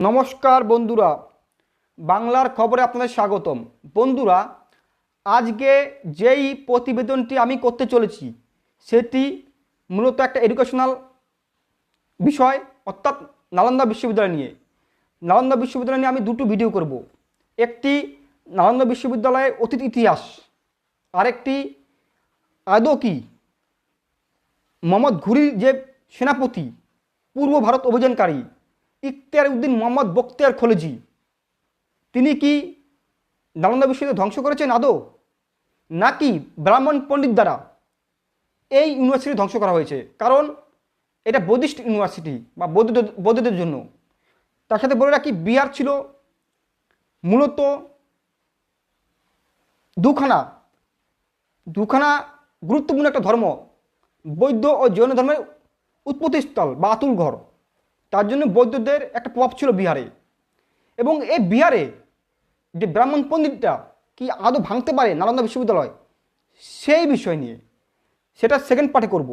নমস্কার বন্ধুরা, বাংলার খবরে আপনাদের স্বাগতম। বন্ধুরা, আজকে যেই প্রতিবেদনটি আমি করতে চলেছি, সেটি মূলত একটা এডুকেশনাল বিষয়, অর্থাৎ নালন্দা বিশ্ববিদ্যালয় নিয়ে। নালন্দা বিশ্ববিদ্যালয় নিয়ে আমি দুটো ভিডিও করব। একটি নালন্দা বিশ্ববিদ্যালয়ের অতীত ইতিহাস, আরেকটি আদৌ কি? মোহাম্মদ ঘুরির যে সেনাপতি, পূর্ব ভারত অভিযানকারী ইখতিয়ার উদ্দিন মোহাম্মদ বখতিয়ার খলজি। তিনি কি নালন্দা বিশ্ববিদ্যালয় ধ্বংস করেছেন আদৌ? নাকি ব্রাহ্মণ পণ্ডিত দ্বারা এই ইউনিভার্সিটি ধ্বংস করা হয়েছে? কারণ এটা বৌদ্ধিস্ট ইউনিভার্সিটি বা বৌদ্ধ বৌদ্ধদের জন্য। তার সাথে বলে রাখি, বিহার ছিল মূলত দুখানা দুখানা গুরুত্বপূর্ণ একটা ধর্ম, বৌদ্ধ ও জৈন ধর্মের উৎপত্তিস্থল বা আতুল ঘর। তার জন্য বৌদ্ধদের একটা প্রভাব ছিল বিহারে। এবং এই বিহারে যে ব্রাহ্মণ পণ্ডিতটা কি আদৌ ভাঙতে পারে নালন্দা বিশ্ববিদ্যালয়? সেই বিষয় নিয়ে সেটা সেকেন্ড পার্টে করব।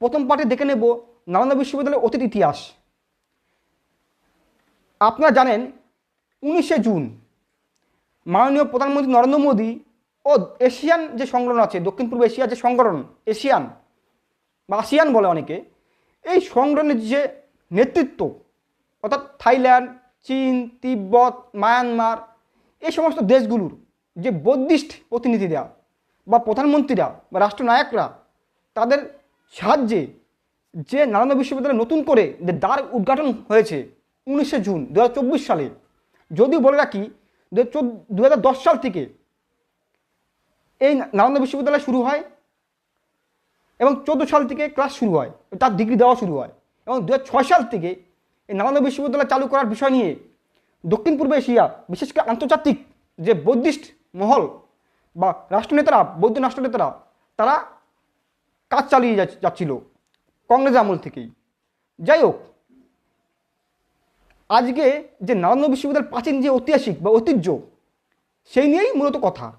প্রথম পার্টে দেখে নেব নালন্দা বিশ্ববিদ্যালয়ের অতীত ইতিহাস। আপনারা জানেন উনিশে জুন মাননীয় প্রধানমন্ত্রী নরেন্দ্র মোদী ও এশিয়ান যে সংগঠন আছে, দক্ষিণ পূর্ব এশিয়ার যে সংগঠন, এশিয়ান বা আসিয়ান বলে অনেকে, এই সংগঠনের যে নেতৃত্ব, অর্থাৎ থাইল্যান্ড, চীন, তিব্বত, মায়ানমার, এই সমস্ত দেশগুলোর যে বৌদ্ধিস্ট প্রতিনিধিরা বা প্রধানমন্ত্রীরা বা রাষ্ট্রনায়করা, তাদের সাহায্যে যে নালন্দা বিশ্ববিদ্যালয়ে নতুন করে যে দ্বার উদ্ঘাটন হয়েছে উনিশে জুন দু হাজার চব্বিশ সালে, যদিও বলে রাখি দু হাজার দশ সাল থেকে এই নালন্দা বিশ্ববিদ্যালয় শুরু হয় এবং চোদ্দ সাল থেকে ক্লাস শুরু হয়, তার ডিগ্রি দেওয়া শুরু হয়। এবং দু হাজার ছয় সাল থেকে এই নালন্দা বিশ্ববিদ্যালয় চালু করার বিষয় নিয়ে দক্ষিণ পূর্ব এশিয়া, বিশেষ করে আন্তর্জাতিক যে বৌদ্ধিস্ট মহল বা রাষ্ট্রনেতারা, বৌদ্ধ রাষ্ট্রনেতারা, তারা কাজ চালিয়ে যাচ- যাচ্ছিল কংগ্রেস আমল থেকেই। যাই হোক, আজকে যে নালন্দা বিশ্ববিদ্যালয়ের প্রাচীন যে ঐতিহাসিক বা ঐতিহ্য, সেই নিয়েই মূলত কথা।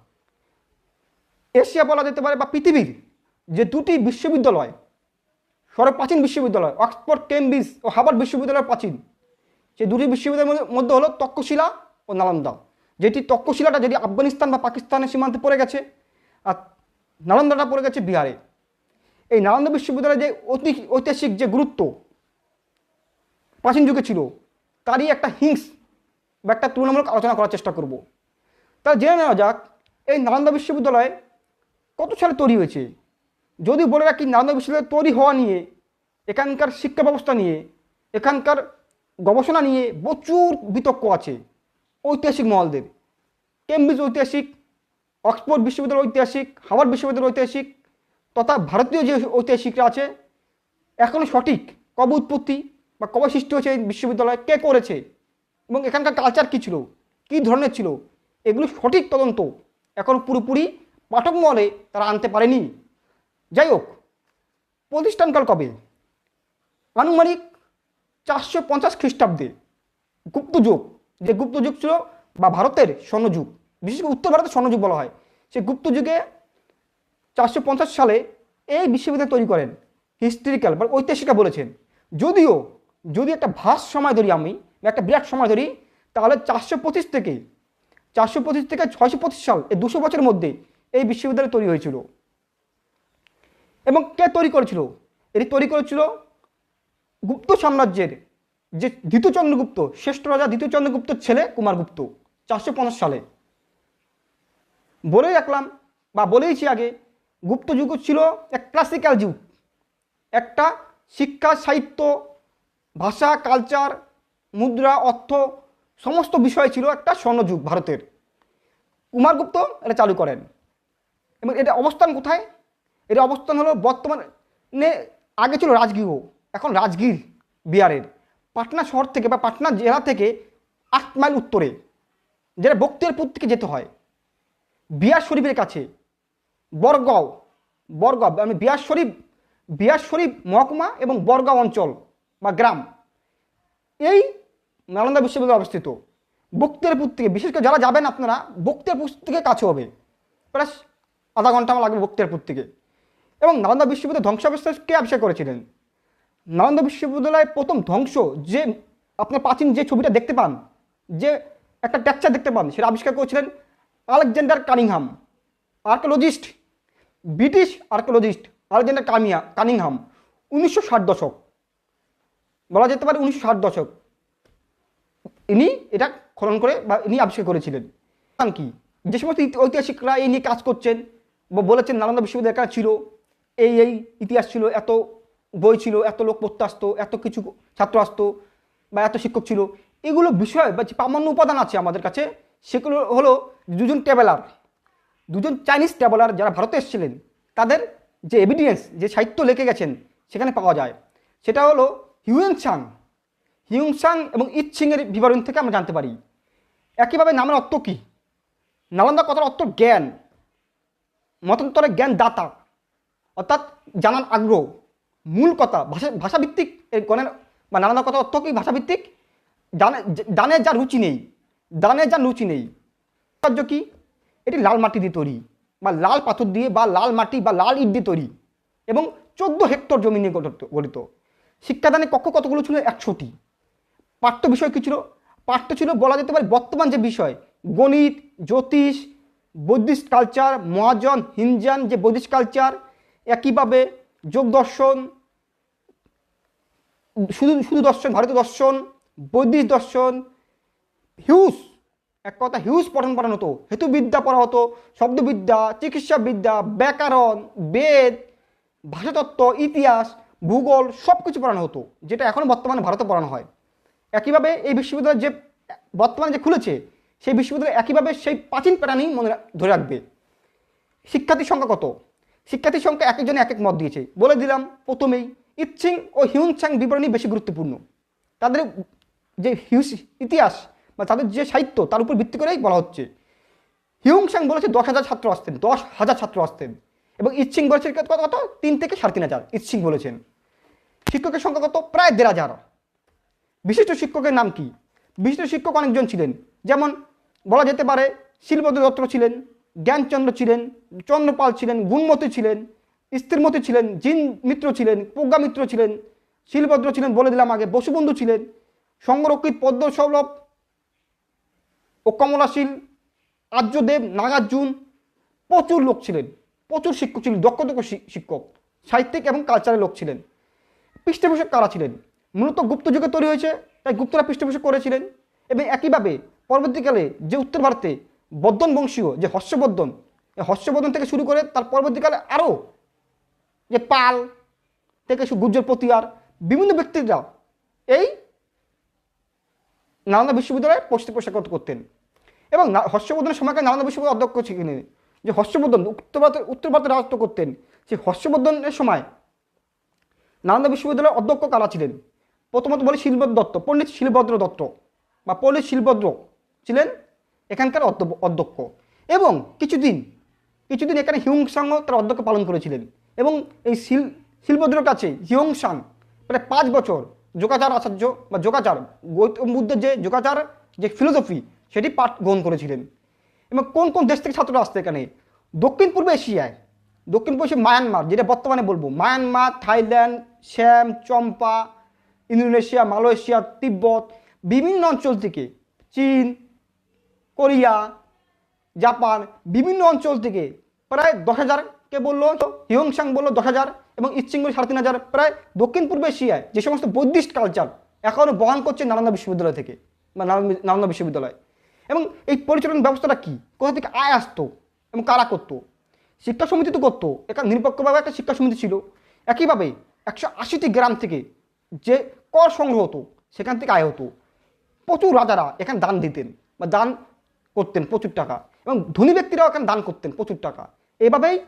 এশিয়া বলা যেতে পারে বা পৃথিবীর যে দুটি বিশ্ববিদ্যালয় সর্বপ্রাচীন বিশ্ববিদ্যালয়, অক্সফোর্ড, কেমব্রিজ ও হার্ভার্ড বিশ্ববিদ্যালয়ের প্রাচীন। সেই দুটি বিশ্ববিদ্যালয়ের মধ্যে- হলো তক্ষশিলা ও নালন্দা। যেটি তক্ষশিলাটা যেটি আফগানিস্তান বা পাকিস্তানের সীমান্তে পড়ে গেছে, আর নালন্দাটা পড়ে গেছে বিহারে। এই নালন্দা বিশ্ববিদ্যালয়ের যে অতি ঐতিহাসিক যে গুরুত্ব প্রাচীন যুগে ছিল, তারই একটা হিংস বা একটা তুলনামূলক আলোচনা করার চেষ্টা করব। তা জেনে নেওয়া যাক, এই নালন্দা বিশ্ববিদ্যালয় কত সালে তৈরি হয়েছে? যদি বলে রাখি নালন্দা বিশ্ববিদ্যালয় তৈরি হওয়া নিয়ে, এখানকার শিক্ষা ব্যবস্থা নিয়ে, এখানকার গবেষণা নিয়ে প্রচুর বিতর্ক আছে ঐতিহাসিক মহলদের। কেমব্রিজ ঐতিহাসিক, অক্সফোর্ড বিশ্ববিদ্যালয় ঐতিহাসিক হাওয়ার্ড বিশ্ববিদ্যালয় ঐতিহাসিক তথা ভারতীয় যে ঐতিহাসিকরা আছে এখনও সঠিক কবে উৎপত্তি বা কবে সৃষ্টি হয়েছে বিশ্ববিদ্যালয়, কে করেছে এবং এখানকার কালচার কী ছিল, কী ধরনের ছিল, এগুলো সঠিক তদন্ত এখন পুরোপুরি পাঠক মহলে তারা আনতে পারেনি। যাই হোক প্রতিষ্ঠানকাল কবে? আনুমানিক চারশো পঞ্চাশ খ্রিস্টাব্দে গুপ্তযুগ, যে গুপ্তযুগ ছিল বা ভারতের স্বর্ণযুগ, বিশেষ করে উত্তর ভারতের স্বর্ণযুগ বলা হয়, সেই গুপ্তযুগে চারশো পঞ্চাশ সালে এই বিশ্ববিদ্যালয় তৈরি করেন, হিস্ট্রিক্যাল বা ঐতিহাসিকরা বলেছেন। যদিও, যদি একটা ভাস সময় ধরি আমি একটা বিরাট সময় ধরি, তাহলে চারশো পঁচিশ থেকে, চারশো পঁচিশ থেকে ছয়শো পঁচিশ সাল, এই দুশো বছরের মধ্যে এই বিশ্ববিদ্যালয় তৈরি হয়েছিল। এবং কে তৈরি করেছিল? এটি তৈরি করেছিল গুপ্ত সাম্রাজ্যের যে দ্বিতীয় চন্দ্রগুপ্ত শ্রেষ্ঠ রাজা দ্বিতীয় ছেলে কুমারগুপ্ত চারশো পঞ্চাশ সালে। বলেই রাখলাম, বা বলেইছি আগে, গুপ্ত যুগ ছিল এক ক্লাসিক্যাল যুগ। একটা শিক্ষা, সাহিত্য, ভাষা কালচার মুদ্রা, অর্থ, সমস্ত বিষয় ছিল একটা স্বর্ণযুগ ভারতের। কুমারগুপ্ত এটা চালু করেন। এবং এটা অবস্থান কোথায়? এর অবস্থান হলো বর্তমানে আগে ছিল রাজগৃহ, এখন রাজগীর বিহারের। পাটনা শহর থেকে বা পাটনা জেলা থেকে আট মাইল উত্তরে, যেটা বক্তিয়ারপুর থেকে যেতে হয়। বিহার শরীফের কাছে, বরগাঁও বরগাঁও মানে বিহার শরীফ বিহার শরীফ মহকুমা এবং বরগাঁও অঞ্চল বা গ্রাম, এই নালন্দা বিশ্ববিদ্যালয় অবস্থিত। বক্তিয়ারপুর থেকে, বিশেষ করে যারা যাবেন আপনারা, বক্তিয়ারপুর থেকে কাছে হবে। প্রায় আধা ঘণ্টা আমার লাগবে বক্তিয়ারপুর থেকে। এবং নালন্দা বিশ্ববিদ্যালয় ধ্বংসাবশেষ কে আবিষ্কার করেছিলেন। নালন্দা বিশ্ববিদ্যালয়ের প্রথম ধ্বংস যে, আপনার প্রাচীন যে ছবিটা দেখতে পান, যে একটা টেক্সচার দেখতে পান, সেটা আবিষ্কার করেছিলেন Alexander Cunningham archaeologist British archaeologist Alexander Kamiya, Cunningham, উনিশশো ষাট দশক। বলা যেতে পারে উনিশশো ষাট দশক। ইনি এটা খনন করে বা ইনি আবিষ্কার করেছিলেন। কি? যে সমস্ত ঐতিহাসিকরা এই নিয়ে কাজ করছেন বা বলেছেন নালন্দা বিশ্ববিদ্যালয় ছিল এই এই ইতিহাস ছিল, এত বই ছিল, এত লোক পড়তে আসতো, এত কিছু ছাত্র আসতো বা এত শিক্ষক ছিল। এগুলো বিষয় বা যে প্রামাণ্য উপাদান আছে আমাদের কাছে, সেগুলো হলো দুজন ট্রাভেলার দুজন চাইনিজ ট্রাভেলার যারা ভারতে এসেছিলেন, তাদের যে এভিডেন্স যে সাহিত্য লিখে গেছেন, সেখানে পাওয়া যায়। সেটা হলো হিউয়েন চাং হিউং চাং এবং ইচ্ছিংয়ের বিবরণ থেকে আমরা জানতে পারি। একইভাবে নামের অর্থ কী? নালন্দা কথার অর্থ জ্ঞান। মতান্তরে জ্ঞান দাতা অর্থাৎ জানার আগ্রহ, মূল কথা, ভাষা, ভাষাভিত্তিক এই গণের, বা নালন্দা কথা অর্থ কি, ভাষাভিত্তিক? দানে দানে যা রুচি নেই দানে যা রুচি নেই। কার্য কি? এটি লাল মাটি দিয়ে তৈরি, বা লাল পাথর দিয়ে, বা লাল মাটি, বা লাল ইট দিয়ে তৈরি, এবং চোদ্দ হেক্টর জমি নিয়ে গঠিত- গঠিত। শিক্ষাদানে কক্ষ কতগুলো ছিল? একশোটি। পাঠ্য বিষয় কী ছিল? পাঠ্য ছিল বলা যেতে পারে বর্তমান যে বিষয়, গণিত, জ্যোতিষ, বৌদ্ধিস্ট কালচার, মহাজন হিনজান যে বৌদ্ধিস্ট কালচার একইভাবে যোগ দর্শন, শুধু শুধু দর্শন, ভারতীয় দর্শন বৌদ্ধিক দর্শন, হিউজ, এক কথা হিউজ পঠন পড়ানো হতো, হেতুবিদ্যা পড়া হতো, শব্দবিদ্যা, চিকিৎসাবিদ্যা, ব্যাকরণ, বেদ, ভাষাতত্ত্ব, ইতিহাস, ভূগোল সব কিছু পড়ানো হতো, যেটা এখনও বর্তমানে ভারতে পড়ানো হয়। একইভাবে এই বিশ্ববিদ্যালয় যে, বর্তমানে যে খুলেছে, সেই বিশ্ববিদ্যালয় একইভাবে সেই প্রাচীন প্রাণী মনে ধরে রাখবে। শিক্ষার্থীর সংখ্যা কত? শিক্ষার্থীর সংখ্যা এক একজনে এক এক মত দিয়েছে। বলে দিলাম প্রথমেই ইচ্ছিং ও হিউনছাং বিবরণী বেশি গুরুত্বপূর্ণ। তাদের যে হিউস ইতিহাস বা তাদের যে সাহিত্য, তার উপর ভিত্তি করেই বলা হচ্ছে। হিউংসাং বলেছে দশ হাজার ছাত্র আসতেন, দশ হাজার ছাত্র আসতেন এবং ইচ্ছিং বলেছে কত তিন থেকে সাড়ে তিন হাজার ইচ্ছিং বলেছেন। শিক্ষকের সংখ্যা কত? প্রায় দেড় হাজার। বিশিষ্ট শিক্ষকের নাম কি? বিশিষ্ট শিক্ষক অনেকজন ছিলেন। যেমন বলা যেতে পারে শিলভদ্র দত্ত ছিলেন জ্ঞানচন্দ্র ছিলেন, চন্দ্রপাল ছিলেন, গুণমতী ছিলেন স্থিরমতী ছিলেন, জিন মিত্র ছিলেন প্রজ্ঞা মিত্র ছিলেন, শিলভদ্র ছিলেন বলে দিলাম আগে, বসুবন্ধু ছিলেন, সংরক্ষিত পদ্মসৌলভ ও কমলাশীল, আর্যদেব, নাগার্জুন, প্রচুর লোক ছিলেন, প্রচুর শিক্ষক ছিলেন, দক্ষ দক্ষ শিক্ষক, সাহিত্যিক এবং কালচারের লোক ছিলেন। পৃষ্ঠপোষক কারা ছিলেন? মূলত গুপ্ত যুগে তৈরি হয়েছে, তাই গুপ্তরা পৃষ্ঠপোষক করেছিলেন এবং একইভাবে পরবর্তীকালে যে উত্তর ভারতে বর্ধন বংশীয়, যে হর্ষবর্ধন। হর্ষবর্ধন থেকে শুরু করে তার পরবর্তীকালে আরও যে পাল থেকে গুর্জর প্রতিয়ার, বিভিন্ন ব্যক্তিরা এই নালন্দা বিশ্ববিদ্যালয়ে পৃষ্ঠপোষকতা করতেন। এবং হর্ষবর্ধনের সময়কালে নালন্দা বিশ্ববিদ্যালয়ের অধ্যক্ষ ছিলেন যে হর্ষবর্ধন উত্তর ভারতের উত্তর ভারতে রাজত্ব করতেন। সেই হর্ষবর্ধনের সময় নালন্দা বিশ্ববিদ্যালয়ের অধ্যক্ষ কারা ছিলেন? প্রথমত বলি শিলভদ্র দত্ত, পণ্ডিত শিলভদ্র দত্ত বা পণ্ডিত শিলভদ্র ছিলেন এখানকার অধ্য- অধ্যক্ষ। এবং কিছুদিন কিছুদিন এখানে হিউংসাংও তার অধ্যক্ষ পালন করেছিলেন। এবং এই শিল, শিলভদ্রের কাছে হিউংসাং প্রায় পাঁচ বছর যোগাচার আচার্য বা যোগাচার, গৌতম বুদ্ধের যে যোগাচার, যে ফিলোসফি, সেটি পাঠ গ্রহণ করেছিলেন। এবং কোন কোন দেশ থেকে ছাত্ররা আসতে এখানে? দক্ষিণ পূর্ব এশিয়ায়। দক্ষিণ পূর্ব এশিয়া মায়ানমার, যেটা বর্তমানে বলব। মায়ানমার, থাইল্যান্ড, শ্যাম, চম্পা, ইন্দোনেশিয়া, মালয়েশিয়া, তিব্বত, বিভিন্ন অঞ্চল থেকে চীন কোরিয়া, জাপান, বিভিন্ন অঞ্চল থেকে প্রায় দশ হাজারকে বলল হিয়ংসাং বলল দশ হাজার এবং ইচ্ছিং বলে সাড়ে তিন হাজার প্রায় দক্ষিণ পূর্ব এশিয়ায় যে সমস্ত বৌদ্ধিস্ট কালচার এখনও বহন করছে নালন্দা বিশ্ববিদ্যালয় থেকে, বা নালন্দা- বিশ্ববিদ্যালয়। এবং এই পরিচালন ব্যবস্থাটা কী? কোথা থেকে আয় আসতো এবং কারা করতো? শিক্ষা সমিতি তো করতো এখানে নিরপেক্ষভাবে একটা শিক্ষা সমিতি ছিল। একইভাবে একশো আশিটি গ্রাম থেকে যে কর সংগ্রহ হতো, সেখান থেকে আয় হতো। প্রচুর রাজারা এখানে দান দিতেন, বা দান করতেন প্রচুর টাকা এবং ধনী ব্যক্তিরাও এখানে দান করতেন প্রচুর টাকা। এভাবেই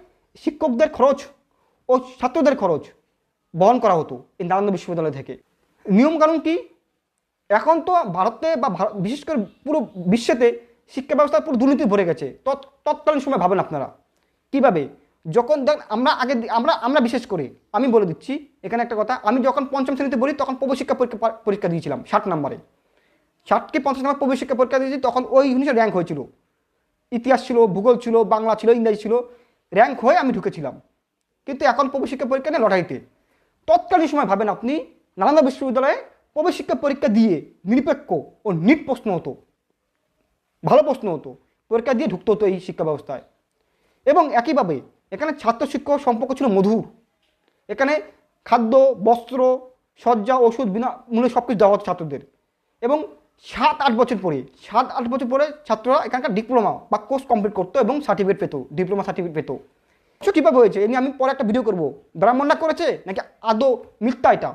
শিক্ষকদের খরচ ও ছাত্রদের খরচ বহন করা হতো এই নালন্দা বিশ্ববিদ্যালয় থেকে। নিয়মকানুন কি এখন তো ভারতে বা বিশেষ করে পুরো বিশ্বেতে শিক্ষা ব্যবস্থা পুরো দুর্নীতি ভরে গেছে। তৎ- তৎকালীন সময় ভাবেন আপনারা। কীভাবে? যখন দেখ আমরা আগে আমরা আমরা বিশেষ করে, আমি বলে দিচ্ছি, এখানে একটা কথা, আমি যখন পঞ্চম শ্রেণীতে বলি তখন প্রবেশিক্ষা পরীক্ষা পরীক্ষা দিয়েছিলাম ষাট নম্বরে। ষাটকে পঞ্চাশ নম্বর প্রবেশিক্ষা পরীক্ষা দিয়েছি, তখন ওই জিনিসের র্যাঙ্ক হয়েছিল। ইতিহাস ছিল, ভূগোল ছিল, বাংলা ছিল, ইংরাজি ছিল র্যাঙ্ক হয়ে আমি ঢুকেছিলাম। কিন্তু এখন প্রবেশিক্ষা পরীক্ষা নেই লটারিতে। তৎকালীন সময় ভাবেন আপনি নালন্দা বিশ্ববিদ্যালয়ে প্রবেশ শিক্ষা পরীক্ষা দিয়ে নিরপেক্ষ ও নিট প্রশ্ন হতো। ভালো প্রশ্ন হতো। পরীক্ষা দিয়ে ঢুকতে হতো এই শিক্ষা ব্যবস্থায়। এবং একইভাবে, এখানে ছাত্র শিক্ষক সম্পর্ক ছিল মধুর। এখানে খাদ্য, বস্ত্র, শয্যা, ওষুধ বিনা মূল্যে সব কিছু দেওয়া হতো ছাত্রদের। এবং সাত আট বছর পরে, সাত আট বছর পরে ছাত্ররা এখানকার ডিপ্লোমা বা কোর্স কমপ্লিট করতো এবং সার্টিফিকেট পেতো ডিপ্লোমা সার্টিফিকেট পেতো। সো কীভাবে হয়েছে? এ নিয়ে আমি পরে একটা ভিডিও করব। ব্রাহ্মণরা করেছে নাকি আদৌ মিথ্যা এটা?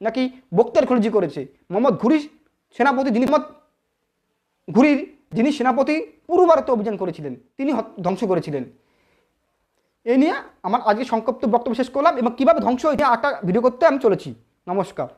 নাকি বক্তার খলজি করেছে? মোহাম্মদ ঘুরি সেনাপতি যিনি ঘুরির যিনি সেনাপতি পূর্ব ভারতে অভিযান করেছিলেন, তিনি ধ্বংস করেছিলেন। এই নিয়ে আমার আজকে সংক্ষিপ্ত বক্তব্য শেষ করলাম এবং কীভাবে ধ্বংস হয়েছে, একটা ভিডিও করতে আমি চলেছি। নমস্কার।